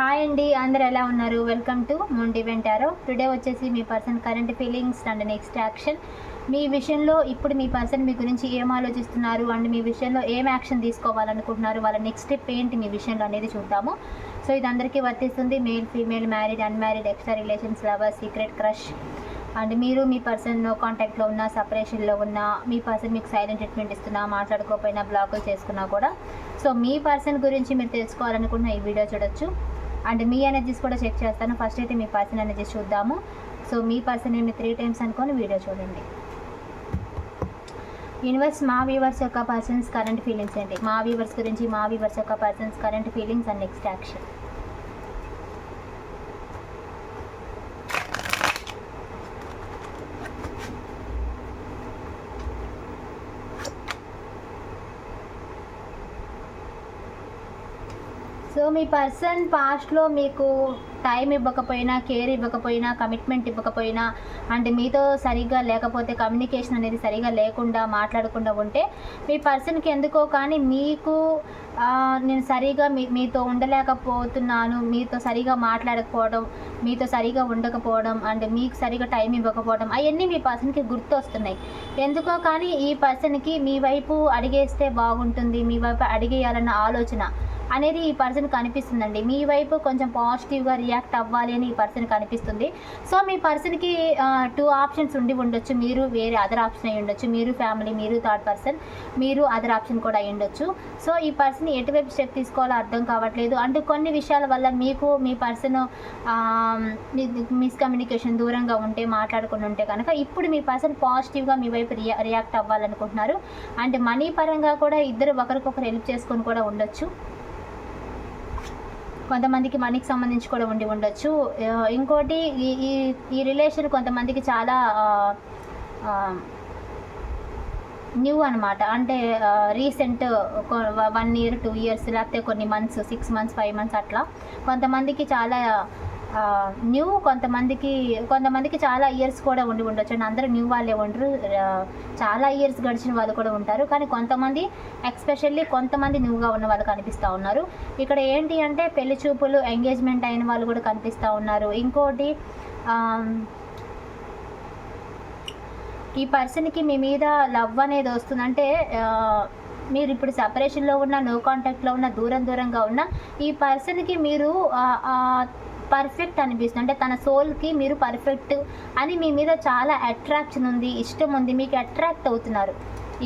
Hi అండి అందరు ఎలా ఉన్నారు? వెల్కమ్ టు మొండి వెంటారో టుడే వచ్చేసి మీ person current feelings and next action మీ విషయంలో ఇప్పుడు మీ పర్సన్ మీ గురించి ఏం ఆలోచిస్తున్నారు? అండ్ మీ విషయంలో ఏం యాక్షన్ తీసుకోవాలనుకుంటున్నారు? వాళ్ళ నెక్స్ట్ స్టెప్ ఏంటి? మీ విషయంలో అనేది చూద్దాము. సో ఇది అందరికీ వర్తిస్తుంది. Male female married unmarried extra relations lover secret crush and మీరు మీ పర్సన్ నో కాంటాక్ట్లో ఉన్న సపరేషన్లో ఉన్న మీ పర్సన్ మీకు సైలెంట్ ట్రీట్మెంట్ ఇస్తున్నా మాట్లాడుకోకపోయినా బ్లాకులు చేసుకున్నా కూడా. సో మీ పర్సన్ గురించి మీరు తెలుసుకోవాలనుకున్న ఈ వీడియో చూడొచ్చు. అండ్ మీ ఎనర్జీస్ కూడా చెక్ చేస్తాను. ఫస్ట్ అయితే మీ పర్సన్ ఎనర్జీస్ చూద్దాము. సో మీ పర్సన్ ఏమి త్రీ టైమ్స్ అనుకొని వీడియో చూడండి. యూనివర్స్ మా వ్యూవర్స్ యొక్క పర్సన్స్ కరెంట్ ఫీలింగ్స్ ఏంటి? మా వ్యూవర్స్ గురించి మా వ్యూవర్స్ యొక్క persons current feelings and next action me person పాస్ట్లో మీకు టైం ఇవ్వకపోయినా కేర్ ఇవ్వకపోయినా కమిట్మెంట్ ఇవ్వకపోయినా అండ్ మీతో సరిగ్గా లేకపోతే కమ్యూనికేషన్ అనేది సరిగా లేకుండా మాట్లాడకుండా ఉంటే మీ పర్సన్కి ఎందుకో కానీ మీకు నేను సరిగా మీ మీతో ఉండలేకపోతున్నాను మీతో సరిగా మాట్లాడకపోవడం మీతో సరిగా ఉండకపోవడం అండ్ మీకు సరిగా టైం ఇవ్వకపోవడం అవన్నీ మీ పర్సన్కి గుర్తు వస్తున్నాయి ఎందుకో కానీ ఈ పర్సన్కి మీ వైపు అడిగేస్తే బాగుంటుంది మీ వైపు అడిగేయాలన్న ఆలోచన అనేది ఈ పర్సన్ కనిపిస్తుందండి మీ వైపు కొంచెం పాజిటివ్గా రియాక్ట్ అవ్వాలి అని ఈ పర్సన్ కనిపిస్తుంది సో మీ పర్సన్కి టూ ఆప్షన్స్ ఉండి ఉండొచ్చు. మీరు వేరే అదర్ ఆప్షన్ అయి ఉండొచ్చు. మీరు ఫ్యామిలీ మీరు థర్డ్ పర్సన్ మీరు అదర్ ఆప్షన్ కూడా అయి ఉండొచ్చు. సో ఈ పర్సన్ ఎటువైపు స్టెప్ తీసుకోవాలో అర్థం కావట్లేదు. అంటే కొన్ని విషయాల వల్ల మీకు మీ పర్సన్ మిస్కమ్యూనికేషన్ దూరంగా ఉంటే మాట్లాడుకుని ఉంటే కనుక ఇప్పుడు మీ పర్సన్ పాజిటివ్గా మీ వైపు రియా రియాక్ట్ అవ్వాలనుకుంటున్నారు. అండ్ మనీ పరంగా కూడా ఇద్దరు ఒకరికొకరు హెల్ప్ చేసుకొని కూడా ఉండొచ్చు. కొంతమందికి మనీకి సంబంధించి కూడా ఉండి ఉండొచ్చు. ఇంకోటి ఈ ఈ ఈ రిలేషన్ కొంతమందికి చాలా న్యూ అనమాట అంటే recent one year two years లేకపోతే కొన్ని months six months five months అట్లా కొంతమందికి చాలా న్యూ కొంతమందికి కొంతమందికి చాలా ఇయర్స్ కూడా ఉండి ఉండొచ్చు. అండ్ అందరూ న్యూ వాళ్ళే ఉండరు. చాలా ఇయర్స్ గడిచిన వాళ్ళు కూడా ఉంటారు. కానీ కొంతమంది ఎక్స్పెషల్లీ కొంతమంది న్యూగా ఉన్న వాళ్ళు కనిపిస్తూ ఉన్నారు. ఇక్కడ ఏంటి అంటే పెళ్ళి చూపులు ఎంగేజ్మెంట్ అయిన వాళ్ళు కూడా కనిపిస్తూ ఉన్నారు. ఇంకోటి ఈ పర్సన్కి మీ మీద లవ్ అనేది వస్తుందంటే మీరు ఇప్పుడు సపరేషన్లో ఉన్న నో కాంటాక్ట్లో ఉన్న దూరం దూరంగా ఉన్న ఈ పర్సన్కి మీరు పర్ఫెక్ట్ అనిపిస్తుంది. అంటే తన సోల్కి మీరు పర్ఫెక్ట్ అని మీ మీద చాలా అట్రాక్షన్ ఉంది ఇష్టం ఉంది మీకు అట్రాక్ట్ అవుతున్నారు.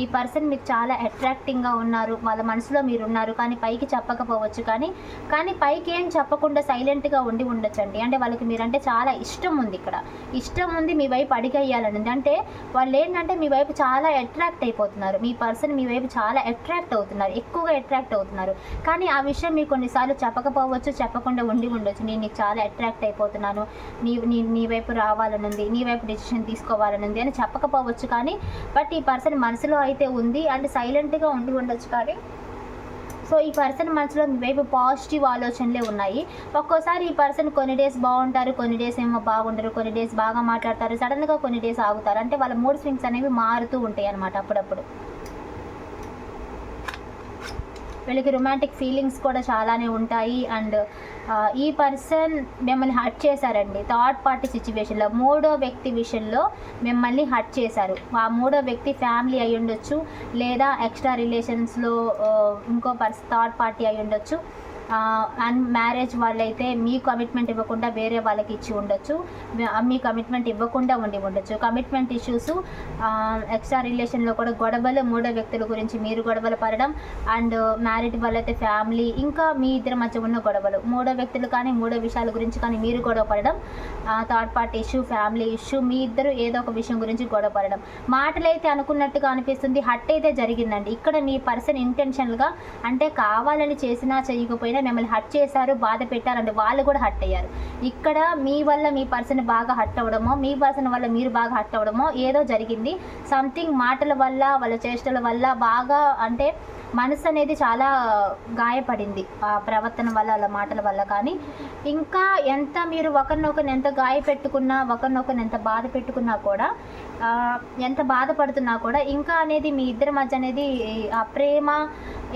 ఈ పర్సన్ మీకు చాలా అట్రాక్టింగ్గా ఉన్నారు వాళ్ళ మనసులో మీరు ఉన్నారు కానీ పైకి చెప్పకపోవచ్చు కానీ కానీ పైకి ఏం చెప్పకుండా సైలెంట్గా ఉండి ఉండొచ్చండి. అంటే వాళ్ళకి మీరంటే చాలా ఇష్టం ఉంది ఇక్కడ. ఇష్టం ఉంది మీ వైపు అడిగేయాలని అంటే వాళ్ళు ఏంటంటే మీ వైపు చాలా అట్రాక్ట్ అయిపోతున్నారు. మీ పర్సన్ మీ వైపు చాలా అట్రాక్ట్ అవుతున్నారు ఎక్కువగా అట్రాక్ట్ అవుతున్నారు. కానీ ఆ విషయం మీకు కొన్నిసార్లు చెప్పకపోవచ్చు చెప్పకుండా ఉండి ఉండొచ్చు. నేను నీకు చాలా అట్రాక్ట్ అయిపోతున్నాను. నీ నీ నీ వైపు రావాలని ఉంది నీ వైపు డెసిషన్ తీసుకోవాలని ఉంది అని చెప్పకపోవచ్చు కానీ బట్ ఈ పర్సన్ మనసులో అయితే ఉంది అండ్ సైలెంట్గా ఉండి ఉండొచ్చు కానీ సో ఈ పర్సన్ మనసులో వైపు పాజిటివ్ ఆలోచనలే ఉన్నాయి. ఒక్కోసారి ఈ పర్సన్ కొన్ని డేస్ బాగుంటారు కొన్ని డేస్ ఏమో బాగుంటారు కొన్ని డేస్ బాగా మాట్లాడతారు సడన్గా కొన్ని డేస్ ఆగుతారు. అంటే వాళ్ళ మూడ్ స్వింగ్స్ అనేవి మారుతూ ఉంటాయి అన్నమాట అప్పుడప్పుడు. వీళ్ళకి రొమాంటిక్ ఫీలింగ్స్ కూడా చాలానే ఉంటాయి. అండ్ ఈ పర్సన్ మిమ్మల్ని హర్ట్ చేశారండి. థర్డ్ పార్టీ సిచ్యువేషన్లో మూడో వ్యక్తి విషయంలో మిమ్మల్ని హర్ట్ చేశారు. ఆ మూడో వ్యక్తి ఫ్యామిలీ అయి ఉండొచ్చు లేదా ఎక్స్ట్రా రిలేషన్స్లో ఇంకో పర్స్ థర్డ్ పార్టీ అయి ఉండొచ్చు అండ్ మ్యారేజ్ వాళ్ళైతే మీ కమిట్మెంట్ ఇవ్వకుండా వేరే వాళ్ళకి ఇచ్చి ఉండొచ్చు. మీ- కమిట్మెంట్ ఇవ్వకుండా ఉండి ఉండొచ్చు. కమిట్మెంట్ ఇష్యూస్ ఎక్స్ట్రా రిలేషన్లో కూడా గొడవలు మూడో వ్యక్తుల గురించి మీరు గొడవలు పడడం అండ్ మ్యారీడ్ వాళ్ళైతే ఫ్యామిలీ ఇంకా మీ ఇద్దరి మధ్య ఉన్న గొడవలు. మూడో వ్యక్తులు కానీ మూడో విషయాల గురించి కానీ మీరు గొడవ పడడం third party issue family issue మీ ఇద్దరు ఏదో ఒక విషయం గురించి గొడవ పడడం. మాటలైతే అనుకున్నట్టుగా అనిపిస్తుంది హట్ అయితే జరిగిందండి. ఇక్కడ మీ పర్సన్ ఇంటెన్షన్గా అంటే కావాలని చేసినా చేయకపోయినా మిమ్మల్ని హట్ చేశారు బాధ పెట్టారంటే వాళ్ళు కూడా హట్ అయ్యారు. ఇక్కడ మీ వల్ల మీ పర్సన్ బాగా హట్ అవ్వడమో మీ పర్సన్ వల్ల మీరు బాగా హట్ అవ్వడమో ఏదో జరిగింది. సంథింగ్ మాటల వల్ల వాళ్ళ చేష్టల వల్ల బాగా అంటే మనసు అనేది చాలా గాయపడింది ఆ ప్రవర్తన వల్ల వాళ్ళ మాటల వల్ల. కానీ ఇంకా ఎంత మీరు ఒకరినొకరిని ఎంత గాయపెట్టుకున్నా ఒకరినొకరిని ఎంత బాధ పెట్టుకున్నా కూడా ఎంత బాధపడుతున్నా కూడా ఇంకా అనేది మీ ఇద్దరి మధ్య అనేది ఆ ప్రేమ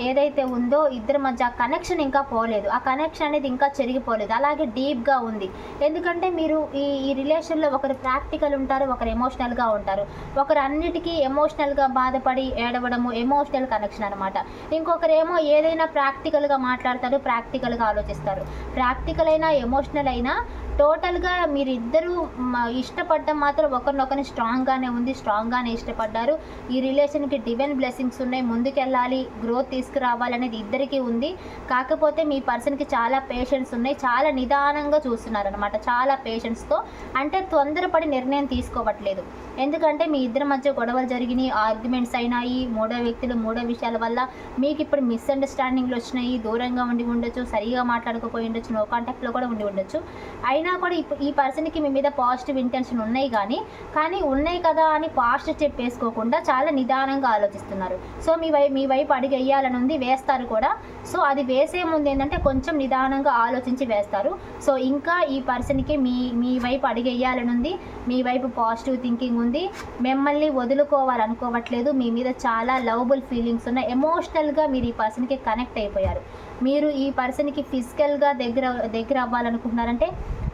ఏదైతే ఉందో ఇద్దరి మధ్య ఆ కనెక్షన్ ఇంకా పోలేదు. ఆ కనెక్షన్ అనేది ఇంకా చెరిగిపోలేదు. అలాగే డీప్గా ఉంది. ఎందుకంటే మీరు ఈ ఈ రిలేషన్లో ఒకరు ప్రాక్టికల్ ఉంటారు ఒకరు ఎమోషనల్గా ఉంటారు. ఒకరు అన్నిటికీ ఎమోషనల్గా బాధపడి ఏడవడము ఎమోషనల్ కనెక్షన్ అనమాట ఇంకొకరేమో ఏదైనా ప్రాక్టికల్గా మాట్లాడతారు ప్రాక్టికల్గా ఆలోచిస్తారు. ప్రాక్టికల్ అయినా ఎమోషనల్ అయినా టోటల్గా మీరిద్దరూ మ- ఇష్టపడడం మాత్రం ఒకరినొకరిని స్ట్రాంగ్గానే ఉంది స్ట్రాంగ్గానే ఇష్టపడ్డారు. ఈ రిలేషన్కి డివైన్ బ్లెస్సింగ్స్ ఉన్నాయి. ముందుకెళ్ళాలి గ్రోత్ తీసుకురావాలనేది ఇద్దరికీ ఉంది. కాకపోతే మీ పర్సన్కి చాలా పేషెన్స్ ఉన్నాయి. చాలా నిదానంగా చూస్తున్నారనమాట చాలా పేషెన్స్తో. అంటే తొందరపడి నిర్ణయం తీసుకోవట్లేదు. ఎందుకంటే మీ ఇద్దరి మధ్య గొడవలు జరిగినాయి ఆర్గ్యుమెంట్స్ అయినాయి. మూడో వ్యక్తులు మూడో విషయాల వల్ల మీకు ఇప్పుడు మిస్అండర్స్టాండింగ్లు వచ్చినాయి. దూరంగా ఉండి ఉండొచ్చు సరిగా మాట్లాడకపోయి ఉండొచ్చు నో కాంటాక్ట్లో కూడా ఉండి ఉండొచ్చు. అయినా కూడా ఈ పర్సన్కి మీ మీద పాజిటివ్ ఇంటెన్షన్ ఉన్నాయి కానీ కానీ ఉన్నాయి కదా అని పాస్ట్ చెప్పేసుకోకుండా చాలా నిదానంగా ఆలోచిస్తున్నారు. సో మీ వైపు మీ వైపు అడిగి వేయాలని ఉంది వేస్తారు కూడా. సో అది వేసే ముందు ఏంటంటే కొంచెం నిదానంగా ఆలోచించి వేస్తారు. సో ఇంకా ఈ పర్సన్కి మీ మీ వైపు అడిగి వేయాలని ఉంది మీ వైపు పాజిటివ్ థింకింగ్ ఉంది. మిమ్మల్ని వదులుకోవాలనుకోవట్లేదు మీ మీద చాలా లవబుల్ ఫీలింగ్స్ ఉన్నాయి. ఎమోషనల్గా మీరు ఈ పర్సన్కి కనెక్ట్ అయిపోయారు. మీరు ఈ పర్సన్కి ఫిజికల్గా దగ్గర దగ్గర అవ్వాలనుకుంటున్నారంటే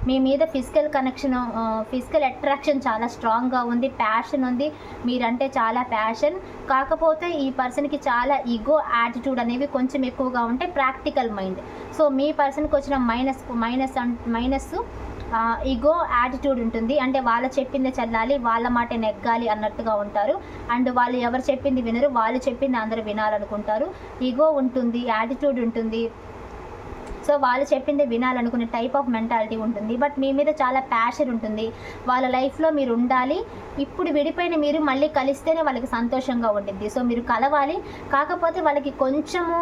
మీ మీద ఫిజికల్ కనెక్షన్ ఫిజికల్ అట్రాక్షన్ చాలా స్ట్రాంగ్గా ఉంది ప్యాషన్ ఉంది. మీరంటే చాలా ప్యాషన్ కాకపోతే ఈ పర్సన్కి చాలా ఈగో యాటిట్యూడ్ అనేవి కొంచెం ఎక్కువగా ఉంటాయి ప్రాక్టికల్ మైండ్ సో మీ పర్సన్కి వచ్చిన minus minus minus ego attitude ఉంటుంది. అంటే వాళ్ళు చెప్పింది చెల్లాలి వాళ్ళ మాట నెగ్గాలి అన్నట్టుగా ఉంటారు. అండ్ వాళ్ళు ఎవరు చెప్పింది వినరు వాళ్ళు చెప్పింది అందరూ వినాలనుకుంటారు. ఈగో ఉంటుంది యాటిట్యూడ్ ఉంటుంది. సో వాళ్ళు చెప్పింది వినాలనుకునే టైప్ ఆఫ్ మెంటాలిటీ ఉంటుంది. బట్ మీ మీద చాలా ప్యాషన్ ఉంటుంది. వాళ్ళ లైఫ్లో మీరు ఉండాలి. ఇప్పుడు విడిపోయిన మీరు మళ్ళీ కలిస్తేనే వాళ్ళకి సంతోషంగా ఉంటుంది సో మీరు కలవాలి. కాకపోతే వాళ్ళకి కొంచెము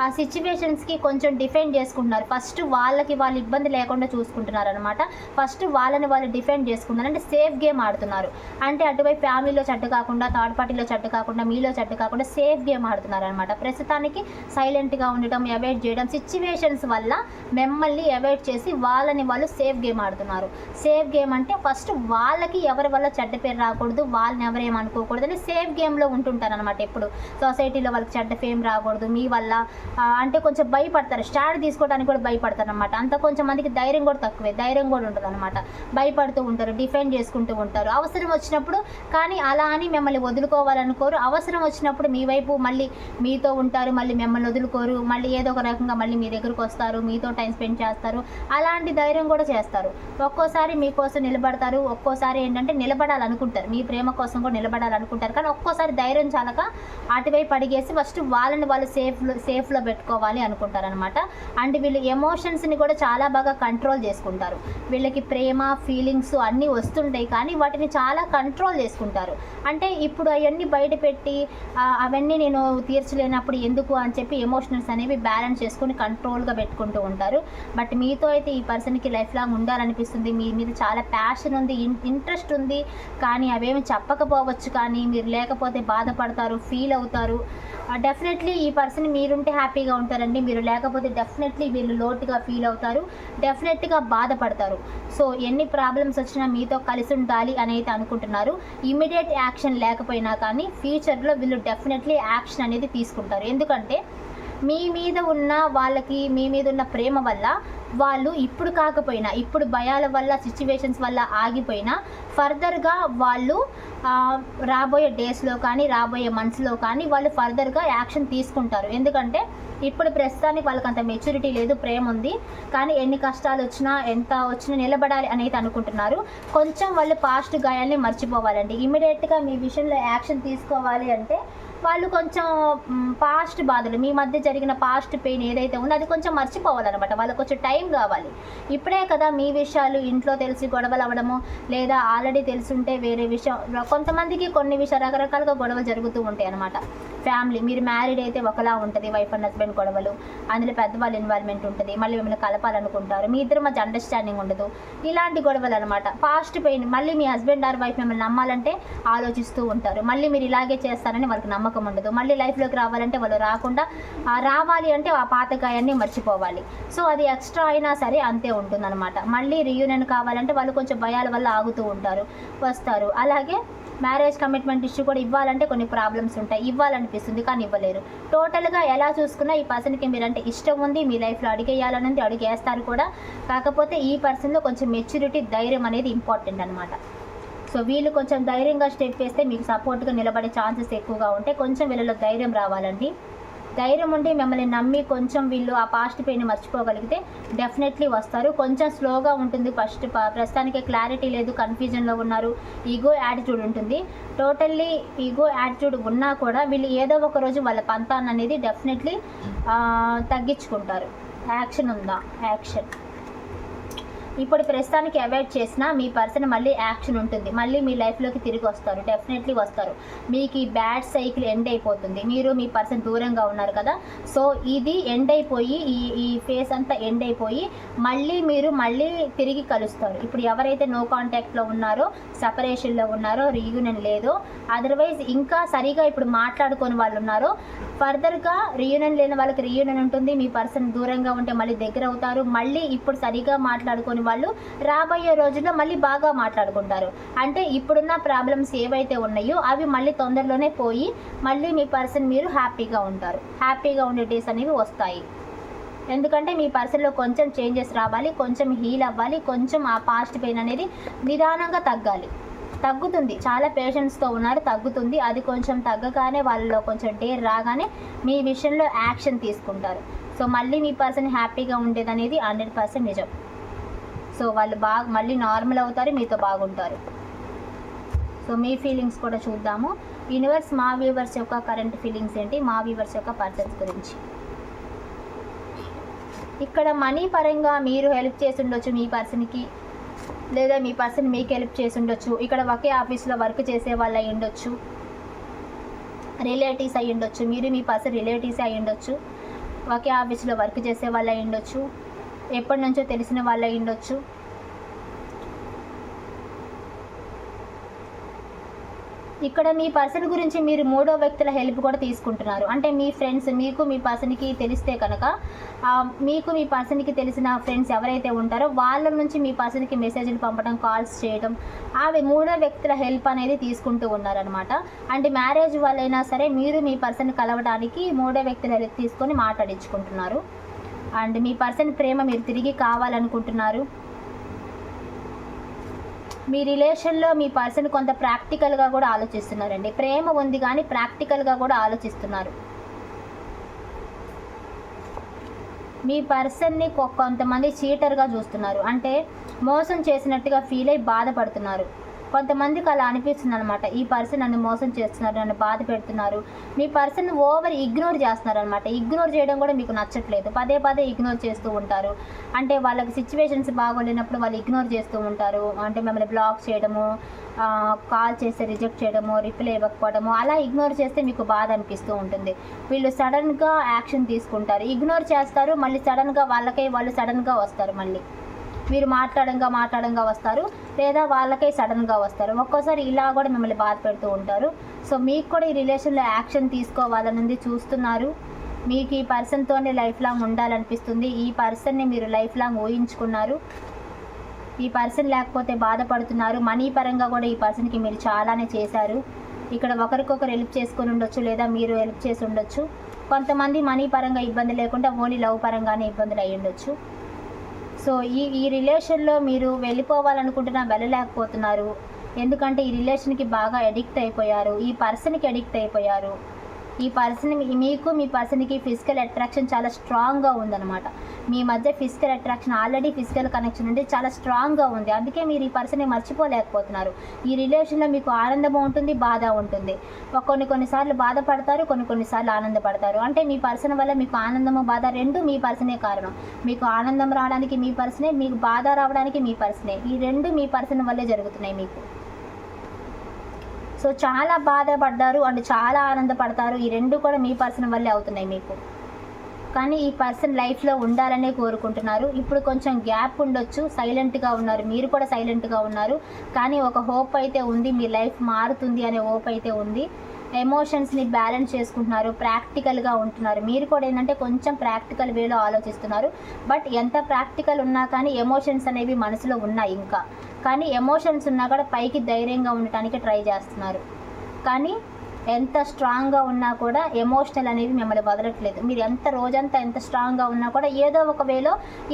ఆ సిచ్యువేషన్స్కి కొంచెం డిఫెండ్ చేసుకుంటున్నారు. ఫస్ట్ వాళ్ళకి వాళ్ళు ఇబ్బంది లేకుండా చూసుకుంటున్నారు అనమాట ఫస్ట్ వాళ్ళని వాళ్ళు డిఫెండ్ చేసుకుంటున్నారు. అంటే సేఫ్ గేమ్ ఆడుతున్నారు. అంటే అటువైపు ఫ్యామిలీలో చెడ్డ కాకుండా థర్డ్ పార్టీలో చెడ్డ కాకుండా మీలో చెడ్డ కాకుండా సేఫ్ గేమ్ ఆడుతున్నారు అనమాట ప్రస్తుతానికి సైలెంట్గా ఉండటం అవాయిడ్ చేయడం సిచ్యువేషన్స్ వల్ల మిమ్మల్ని అవాయిడ్ చేసి వాళ్ళని వాళ్ళు సేఫ్ గేమ్ ఆడుతున్నారు. సేఫ్ గేమ్ అంటే ఫస్ట్ వాళ్ళకి ఎవరి వల్ల చెడ్డ పేరు రాకూడదు వాళ్ళని ఎవరేమనుకోకూడదు అని సేఫ్ గేమ్లో ఉంటుంటారు అనమాట ఎప్పుడు. సొసైటీలో వాళ్ళకి చెడ్డ ఫేమ్ రాకూడదు మీ వల్ల అంటే కొంచెం భయపడతారు. స్టార్ట్ తీసుకోవడానికి కూడా భయపడతారు అనమాట అంత కొంచెం మందికి ధైర్యం కూడా తక్కువే. ధైర్యం కూడా ఉంటుంది అనమాట భయపడుతూ ఉంటారు డిఫెండ్ చేసుకుంటూ ఉంటారు. అవసరం వచ్చినప్పుడు కానీ అలా అని మిమ్మల్ని వదులుకోవాలనుకోరు. అవసరం వచ్చినప్పుడు మీ వైపు మళ్ళీ మీతో ఉంటారు మళ్ళీ మిమ్మల్ని వదులుకోరు. మళ్ళీ ఏదో ఒక రకంగా మళ్ళీ మీ దగ్గరకు వస్తారు మీతో టైం స్పెండ్ చేస్తారు. అలాంటి ధైర్యం కూడా చేస్తారు. ఒక్కోసారి మీకోసం నిలబడతారు. ఒక్కోసారి ఏంటంటే నిలబడాలనుకుంటారు. మీ ప్రేమ కోసం కూడా నిలబడాలనుకుంటారు. కానీ ఒక్కోసారి ధైర్యం చాలక అటువైపు అడిగేసి ఫస్ట్ వాళ్ళని వాళ్ళు సేఫ్లో సేఫ్లో పెట్టుకోవాలి అనుకుంటారు అనమాట అండ్ వీళ్ళు ఎమోషన్స్ని కూడా చాలా బాగా కంట్రోల్ చేసుకుంటారు. వీళ్ళకి ప్రేమ ఫీలింగ్స్ అన్నీ వస్తుంటాయి కానీ వాటిని చాలా కంట్రోల్ చేసుకుంటారు. అంటే ఇప్పుడు అవన్నీ బయట పెట్టి అవన్నీ నేను తీర్చలేనప్పుడు ఎందుకు అని చెప్పి ఎమోషనల్స్ అనేవి బ్యాలెన్స్ చేసుకొని కంట్రోల్గా పెట్టుకుంటూ ఉంటారు. బట్ మీతో అయితే ఈ పర్సన్కి లైఫ్ లాంగ్ ఉండాలనిపిస్తుంది. మీ మీద చాలా ప్యాషన్ ఉంది ఇంట్రెస్ట్ ఉంది. కానీ అవేమి చెప్పకపోవచ్చు కానీ మీరు లేకపోతే బాధపడతారు ఫీల్ అవుతారు. డెఫినెట్లీ ఈ పర్సన్ మీరుంటే హ్యాపీగా ఉంటారండి. మీరు లేకపోతే డెఫినెట్లీ వీళ్ళు లోటుగా ఫీల్ అవుతారు. డెఫినెట్గా బాధపడతారు. సో ఎన్ని ప్రాబ్లమ్స్ వచ్చినా మీతో కలిసి ఉండాలి అని అయితే అనుకుంటున్నారు. ఇమీడియట్ యాక్షన్ లేకపోయినా కానీ ఫ్యూచర్లో వీళ్ళు డెఫినెట్లీ యాక్షన్ అనేది తీసుకుంటారు. ఎందుకంటే మీ మీద ఉన్న వాళ్ళకి మీ మీద ఉన్న ప్రేమ వల్ల వాళ్ళు ఇప్పుడు కాకపోయినా ఇప్పుడు భయాల వల్ల సిచ్యువేషన్స్ వల్ల ఆగిపోయినా ఫర్దర్గా వాళ్ళు రాబోయే డేస్లో కానీ రాబోయే మంత్స్లో కానీ వాళ్ళు ఫర్దర్గా యాక్షన్ తీసుకుంటారు. ఎందుకంటే ఇప్పుడు ప్రస్తుతానికి వాళ్ళకి అంత మెచ్యూరిటీ లేదు ప్రేమ ఉంది. కానీ ఎన్ని కష్టాలు వచ్చినా ఎంత వచ్చినా నిలబడాలి అనేది అనుకుంటున్నారు. కొంచెం వాళ్ళు పాస్ట్ గాయాల్ని మర్చిపోవాలండి. ఇమీడియట్గా మీ విషయంలో యాక్షన్ తీసుకోవాలి అంటే వాళ్ళు కొంచెం పాస్ట్ బాధలు మీ మధ్య జరిగిన పాస్ట్ పెయిన్ ఏదైతే ఉందో అది కొంచెం మర్చిపోవాలన్నమాట. వాళ్ళకి కొంచెం టైం కావాలి. ఇప్పుడే కదా మీ విషయాలు ఇంట్లో తెలిసి గొడవలు అవ్వడము లేదా ఆల్రెడీ తెలుసుంటే వేరే విషయం కొంతమందికి కొన్ని విషయాలు రకరకాలుగా గొడవలు జరుగుతూ ఉంటాయి అనమాట ఫ్యామిలీ మీరు మ్యారీడ్ అయితే ఒకలా ఉంటుంది వైఫ్ అండ్ హస్బెండ్ గొడవలు అందులో పెద్దవాళ్ళ ఇన్వాల్వ్మెంట్ ఉంటుంది మళ్ళీ మిమ్మల్ని కలపాలనుకుంటారు మీ ఇద్దరు మధ్య అండర్స్టాండింగ్ ఉండదు ఇలాంటి గొడవలు అనమాట పాస్ట్ పెయిన్ మళ్ళీ మీ హస్బెండ్ ఆర్ వైఫ్ మిమ్మల్ని నమ్మాలంటే ఆలోచిస్తూ ఉంటారు. మళ్ళీ మీరు ఇలాగే చేస్తారని వాళ్ళకి నమ్మకం ఉండదు. మళ్ళీ లైఫ్లోకి రావాలంటే వాళ్ళు రాకుండా రావాలి అంటే ఆ పాతకాయాన్ని మర్చిపోవాలి. సో అది ఎక్స్ట్రా అయినా సరే అంతే ఉంటుందన్నమాట. మళ్ళీ రీయూనియన్ కావాలంటే వాళ్ళు కొంచెం భయాల వల్ల ఆగుతూ ఉంటారు వస్తారు. అలాగే మ్యారేజ్ కమిట్మెంట్ ఇష్యూ కూడా ఇవ్వాలంటే కొన్ని ప్రాబ్లమ్స్ ఉంటాయి. ఇవ్వాలనిపిస్తుంది కానీ ఇవ్వలేరు. టోటల్గా ఎలా చూసుకున్నా ఈ పర్సన్కి మీరంటే ఇష్టం ఉంది మీ లైఫ్లో అడిగేయాలని ఉంది అడిగేస్తారు కూడా. కాకపోతే ఈ పర్సన్లో కొంచెం మెచ్యూరిటీ ధైర్యం అనేది ఇంపార్టెంట్ అనమాట సో వీళ్ళు కొంచెం ధైర్యంగా స్టెప్ వేస్తే మీకు సపోర్ట్గా నిలబడే ఛాన్సెస్ ఎక్కువగా ఉంటాయి. కొంచెం వీళ్ళలో ధైర్యం రావాలండి. ధైర్యం ఉండి మిమ్మల్ని నమ్మి కొంచెం వీళ్ళు ఆ పాస్ట్ పెయిన్ మర్చిపోగలిగితే డెఫినెట్లీ వస్తారు. కొంచెం స్లోగా ఉంటుంది ఫస్ట్ ప్రస్తుతానికి క్లారిటీ లేదు కన్ఫ్యూజన్లో ఉన్నారు. ఈగో యాటిట్యూడ్ ఉంటుంది. టోటల్లీ ఈగో యాటిట్యూడ్ ఉన్నా కూడా వీళ్ళు ఏదో ఒక రోజు వాళ్ళ పంతాన్ని అనేది డెఫినెట్లీ తగ్గించుకుంటారు. యాక్షన్ ఉందా? యాక్షన్ ఇప్పుడు ప్రస్తుతానికి అవాయిడ్ చేసినా మీ పర్సన్ మళ్ళీ యాక్షన్ ఉంటుంది. మళ్ళీ మీ లైఫ్లోకి తిరిగి వస్తారు. డెఫినెట్లీ వస్తారు. మీకు ఈ బ్యాడ్ సైకిల్ ఎండ్ అయిపోతుంది. మీరు మీ పర్సన్ దూరంగా ఉన్నారు కదా. సో ఇది ఎండ్ అయిపోయి ఈ ఈ ఫేస్ అంతా ఎండ్ అయిపోయి మళ్ళీ మీరు మళ్ళీ తిరిగి కలుస్తారు. ఇప్పుడు ఎవరైతే నో కాంటాక్ట్లో ఉన్నారో సపరేషన్లో ఉన్నారో రీయూనియన్ లేదో అదర్వైజ్ ఇంకా సరిగా ఇప్పుడు మాట్లాడుకొని వాళ్ళు ఉన్నారో ఫర్దర్గా రీయూనియన్ లేని వాళ్ళకి రీయూనియన్ ఉంటుంది. మీ పర్సన్ దూరంగా ఉంటే మళ్ళీ దగ్గర అవుతారు. మళ్ళీ ఇప్పుడు సరిగా మాట్లాడుకొని వాళ్ళు రాబోయే రోజుల్లో మళ్ళీ బాగా మాట్లాడుకుంటారు. అంటే ఇప్పుడున్న ప్రాబ్లమ్స్ ఏవైతే ఉన్నాయో అవి మళ్ళీ తొందరలోనే పోయి మళ్ళీ మీ పర్సన్ మీరు హ్యాపీగా ఉంటారు. హ్యాపీగా ఉండే డేస్ అనేవి వస్తాయి. ఎందుకంటే మీ పర్సన్లో కొంచెం చేంజెస్ రావాలి కొంచెం హీల్ అవ్వాలి కొంచెం ఆ పాస్ట్ పెయిన్ అనేది నిదానంగా తగ్గాలి. తగ్గుతుంది. చాలా పేషెంట్స్తో ఉన్నారు తగ్గుతుంది. అది కొంచెం తగ్గగానే వాళ్ళలో కొంచెం డేర్ రాగానే మీ విషయంలో యాక్షన్ తీసుకుంటారు. సో మళ్ళీ మీ పర్సన్ హ్యాపీగా ఉండేది అనేది హండ్రెడ్ పర్సెంట్ నిజం. సో వాళ్ళు బాగా మళ్ళీ నార్మల్ అవుతారు మీతో బాగుంటారు. సో మీ ఫీలింగ్స్ కూడా చూద్దాము. యూనివర్స్ మా వ్యూవర్స్ యొక్క కరెంట్ ఫీలింగ్స్ ఏంటి? మా వ్యూవర్స్ యొక్క పర్సన్స్ గురించి. ఇక్కడ మనీ పరంగా మీరు హెల్ప్ చేసి ఉండొచ్చు మీ పర్సన్కి లేదా మీ పర్సన్ మీకు హెల్ప్ చేసి ఉండొచ్చు ఇక్కడ ఒకే ఆఫీస్లో వర్క్ చేసే వాళ్ళు అయి ఉండొచ్చు. రిలేటివ్స్ అయి ఉండొచ్చు. మీరు మీ పర్సన్ రిలేటివ్స్ అయి ఉండొచ్చు. ఒకే ఆఫీస్లో వర్క్ చేసే వాళ్ళు అయి ఉండొచ్చు. ఎప్పటి నుంచో తెలిసిన వాళ్ళు అయి ఉండొచ్చు ఇక్కడ మీ పర్సన్ గురించి మీరు మూడో వ్యక్తుల హెల్ప్ కూడా తీసుకుంటున్నారు. అంటే మీ ఫ్రెండ్స్ మీకు మీ పర్సన్కి తెలిస్తే కనుక మీకు మీ పర్సన్కి తెలిసిన ఫ్రెండ్స్ ఎవరైతే ఉంటారో వాళ్ళ నుంచి మీ పర్సన్కి మెసేజ్లు పంపడం కాల్స్ చేయడం అవి మూడో వ్యక్తుల హెల్ప్ అనేది తీసుకుంటూ ఉన్నారనమాట అంటే మ్యారేజ్ వాళ్ళైనా సరే మీరు మీ పర్సన్ కలవడానికి మూడో వ్యక్తుల హెల్ప్ తీసుకొని మాట్లాడించుకుంటున్నారు. అండ్ మీ పర్సన్ ప్రేమ మీరు తిరిగి కావాలనుకుంటున్నారు. మీ రిలేషన్లో మీ పర్సన్ కొంత ప్రాక్టికల్గా కూడా ఆలోచిస్తున్నారండి. ప్రేమ ఉంది కానీ ప్రాక్టికల్గా కూడా ఆలోచిస్తున్నారు. మీ పర్సన్ని కొ- కొంతమంది చీటర్గా చూస్తున్నారు. అంటే మోసం చేసినట్టుగా ఫీల్ అయి బాధపడుతున్నారు. కొంతమందికి అలా అనిపిస్తుంది అనమాట ఈ పర్సన్ నన్ను మోసం చేస్తున్నారు నన్ను బాధ పెడుతున్నారు. మీ పర్సన్ ఓవర్ ఇగ్నోర్ చేస్తున్నారు అనమాట ఇగ్నోర్ చేయడం కూడా మీకు నచ్చట్లేదు. పదే పదే ఇగ్నోర్ చేస్తూ ఉంటారు. అంటే వాళ్ళకి సిచ్యువేషన్స్ బాగోలేనప్పుడు వాళ్ళు ఇగ్నోర్ చేస్తూ ఉంటారు. అంటే మిమ్మల్ని బ్లాక్ చేయడము కాల్ చేస్తే రిజెక్ట్ చేయడము రిప్లై ఇవ్వకపోవడము అలా ఇగ్నోర్ చేస్తే మీకు బాధ అనిపిస్తూ ఉంటుంది. వీళ్ళు సడన్గా యాక్షన్ తీసుకుంటారు. ఇగ్నోర్ చేస్తారు మళ్ళీ సడన్గా వాళ్ళకై వాళ్ళు సడన్గా వస్తారు మళ్ళీ. మీరు మాట్లాడంగా మాట్లాడంగా వస్తారు. లేదా వాళ్ళకే సడన్గా వస్తారు. ఒక్కోసారి ఇలా కూడా మిమ్మల్ని బాధ పెడుతూ ఉంటారు. సో మీకు కూడా ఈ రిలేషన్లో యాక్షన్ తీసుకోవాలనుంది చూస్తున్నారు. మీకు ఈ పర్సన్తోనే లైఫ్ లాంగ్ ఉండాలనిపిస్తుంది. ఈ పర్సన్ని మీరు లైఫ్ లాంగ్ ఊహించుకున్నారు. ఈ పర్సన్ లేకపోతే బాధపడుతున్నారు. మనీ పరంగా కూడా ఈ పర్సన్కి మీరు చాలానే చేశారు. ఇక్కడ ఒకరికొకరు హెల్ప్ చేసుకొని ఉండొచ్చు లేదా మీరు హెల్ప్ చేసి ఉండొచ్చు. కొంతమంది మనీ పరంగా ఇబ్బంది లేకుండా ఓన్లీ లవ్ పరంగానే ఇబ్బందులు అయ్యి ఉండొచ్చు సో ఈ ఈ రిలేషన్లో మీరు వెళ్ళిపోవాలనుకుంటున్నా వెళ్ళలేకపోతున్నారు ఎందుకంటే ఈ రిలేషన్కి బాగా అడిక్ట్ అయిపోయారు. ఈ పర్సన్కి అడిక్ట్ అయిపోయారు. ఈ పర్సన్ మీకు మీ పర్సన్కి ఫిజికల్ అట్రాక్షన్ చాలా స్ట్రాంగ్గా ఉందన్నమాట. మీ మధ్య physical attraction already physical connection ఉంటే చాలా స్ట్రాంగ్గా ఉంది. అందుకే మీరు ఈ పర్సన్ని మర్చిపోలేకపోతున్నారు. ఈ రిలేషన్లో మీకు ఆనందం ఉంటుంది బాధ ఉంటుంది. కొన్ని కొన్నిసార్లు బాధపడతారు కొన్ని కొన్నిసార్లు ఆనందపడతారు. అంటే మీ పర్సన్ వల్ల మీకు ఆనందము బాధ రెండు మీ పర్సనే కారణం. మీకు ఆనందం రావడానికి మీ పర్సనే మీకు బాధ రావడానికి మీ పర్సనే ఈ రెండు మీ పర్సన్ వల్లే జరుగుతున్నాయి మీకు. సో చాలా బాధపడ్డారు అండ్ చాలా ఆనందపడతారు. ఈ రెండు కూడా మీ పర్సన్ వల్లే అవుతున్నాయి మీకు. కానీ ఈ పర్సన్ లైఫ్లో ఉండాలనే కోరుకుంటున్నారు. ఇప్పుడు కొంచెం గ్యాప్ ఉండొచ్చు. సైలెంట్గా ఉన్నారు. మీరు కూడా సైలెంట్గా ఉన్నారు. కానీ ఒక హోప్ అయితే ఉంది. మీ లైఫ్ మారుతుంది అనే హోప్ అయితే ఉంది. ఎమోషన్స్ని బ్యాలెన్స్ చేసుకుంటున్నారు. ప్రాక్టికల్గా ఉంటున్నారు. మీరు కూడా ఏంటంటే కొంచెం ప్రాక్టికల్ వేలో ఆలోచిస్తున్నారు. బట్ ఎంత ప్రాక్టికల్ ఉన్నా కానీ ఎమోషన్స్ అనేవి మనసులో ఉన్నాయి ఇంకా. కానీ ఎమోషన్స్ ఉన్నా కూడా పైకి ధైర్యంగా ఉండటానికి ట్రై చేస్తున్నారు. కానీ ఎంత స్ట్రాంగ్గా ఉన్నా కూడా ఎమోషనల్ అనేది మిమ్మల్ని వదలట్లేదు. మీరు ఎంత రోజంతా ఎంత స్ట్రాంగ్గా ఉన్నా కూడా ఏదో ఒక వేలో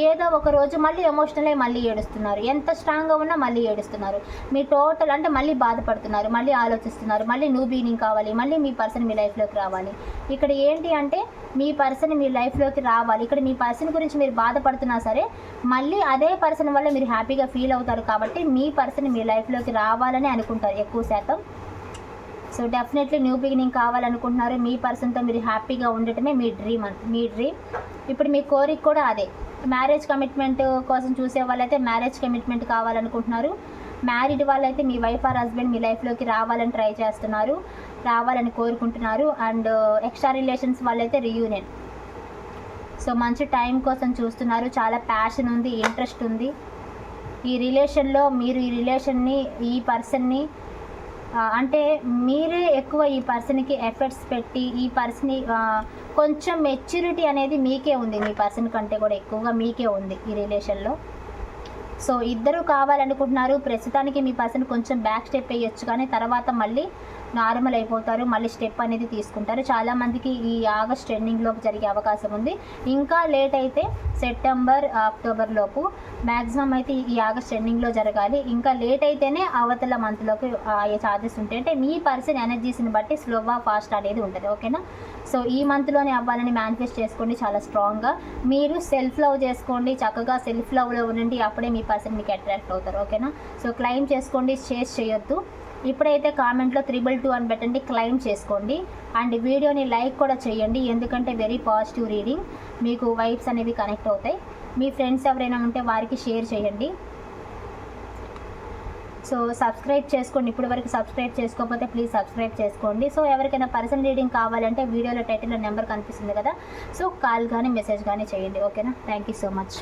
ఏదో ఒక రోజు మళ్ళీ ఎమోషనల్ అయి మళ్ళీ ఏడుస్తున్నారు. ఎంత స్ట్రాంగ్గా ఉన్నా మళ్ళీ ఏడుస్తున్నారు. మీ టోటల్ అంటే మళ్ళీ బాధపడుతున్నారు మళ్ళీ ఆలోచిస్తున్నారు మళ్ళీ నువ్వు బీనింగ్ కావాలి మళ్ళీ మీ పర్సన్ మీ లైఫ్లోకి రావాలి. ఇక్కడ ఏంటి అంటే మీ పర్సన్ మీ లైఫ్లోకి రావాలి. ఇక్కడ మీ పర్సన్ గురించి మీరు బాధపడుతున్నా సరే మళ్ళీ అదే పర్సన్ వల్ల మీరు హ్యాపీగా ఫీల్ అవుతారు కాబట్టి మీ పర్సన్ మీ లైఫ్లోకి రావాలని అనుకుంటారు ఎక్కువ శాతం. సో డెఫినెట్లీ న్యూ బిగినింగ్ కావాలనుకుంటున్నారు మీ పర్సన్తో మీరు హ్యాపీగా ఉండటమే మీ డ్రీమ్ అన్ మీ డ్రీమ్ ఇప్పుడు మీ కోరిక కూడా అదే. మ్యారేజ్ కమిట్మెంట్ కోసం చూసే వాళ్ళైతే మ్యారేజ్ కమిట్మెంట్ కావాలనుకుంటున్నారు. మ్యారీడ్ వాళ్ళైతే మీ వైఫ్ ఆర్ హస్బెండ్ మీ లైఫ్లోకి రావాలని ట్రై చేస్తున్నారు రావాలని కోరుకుంటున్నారు అండ్ ఎక్స్ట్రా రిలేషన్స్ వాళ్ళైతే రియూనియన్ సో మంచి టైం కోసం చూస్తున్నారు చాలా ప్యాషన్ ఉంది ఇంట్రెస్ట్ ఉంది. ఈ రిలేషన్లో మీరు ఈ రిలేషన్ని ఈ పర్సన్ని అంటే మీరే ఎక్కువ ఈ పర్సన్కి ఎఫర్ట్స్ పెట్టి ఈ పర్సన్ కొంచెం మెచ్యూరిటీ అనేది మీకే ఉంది. మీ పర్సన్ కంటే కూడా ఎక్కువగా మీకే ఉంది ఈ రిలేషన్లో. సో ఇద్దరు కావాలనుకుంటున్నారు. ప్రస్తుతానికి మీ పర్సన్ కొంచెం బ్యాక్ స్టెప్ వేయొచ్చు కానీ తర్వాత మళ్ళీ నార్మల్ అయిపోతారు మళ్ళీ స్టెప్ అనేది తీసుకుంటారు. చాలామందికి ఈ ఆగస్ట్ ఎండింగ్లోపు జరిగే అవకాశం ఉంది. ఇంకా లేట్ అయితే సెప్టెంబర్ అక్టోబర్ లోపు మ్యాక్సిమం అయితే ఈ ఆగస్ట్ ఎండింగ్లో జరగాలి. ఇంకా లేట్ అయితేనే అవతల మంత్లోకి అయ్యే ఛార్జెస్ ఉంటాయి. అంటే మీ పర్సన్ ఎనర్జీస్ని బట్టి స్లోగా ఫాస్ట్ అనేది ఉంటుంది. ఓకేనా సో ఈ మంత్లోనే అవ్వాలని మేనిఫెస్ట్ చేసుకోండి చాలా స్ట్రాంగ్గా మీరు సెల్ఫ్ లవ్ చేసుకోండి. చక్కగా సెల్ఫ్ లవ్లో ఉండండి. అప్పుడే మీ పర్సన్ మీకు అట్రాక్ట్ అవుతారు. ఓకేనా సో క్లైమ్ చేసుకోండి. చేస్ చేయొద్దు. ఇప్పుడైతే కామెంట్లో త్రిబుల్ టూ అని పెట్టండి క్లైమ్ చేసుకోండి. అండ్ వీడియోని లైక్ కూడా చేయండి ఎందుకంటే వెరీ పాజిటివ్ రీడింగ్. మీకు వైబ్స్ అనేవి కనెక్ట్ అవుతాయి. మీ ఫ్రెండ్స్ ఎవరైనా ఉంటే వారికి షేర్ చేయండి. సో సబ్స్క్రైబ్ చేసుకోండి. ఇప్పుడు వరకు సబ్స్క్రైబ్ చేసుకోకపోతే ప్లీజ్ సబ్స్క్రైబ్ చేసుకోండి. సో ఎవరికైనా పర్సనల్ రీడింగ్ కావాలంటే వీడియోలో టైటిల్లో నెంబర్ కనిపిస్తుంది కదా. సో కాల్ కానీ మెసేజ్ కానీ చేయండి. ఓకేనా? Thank you so much.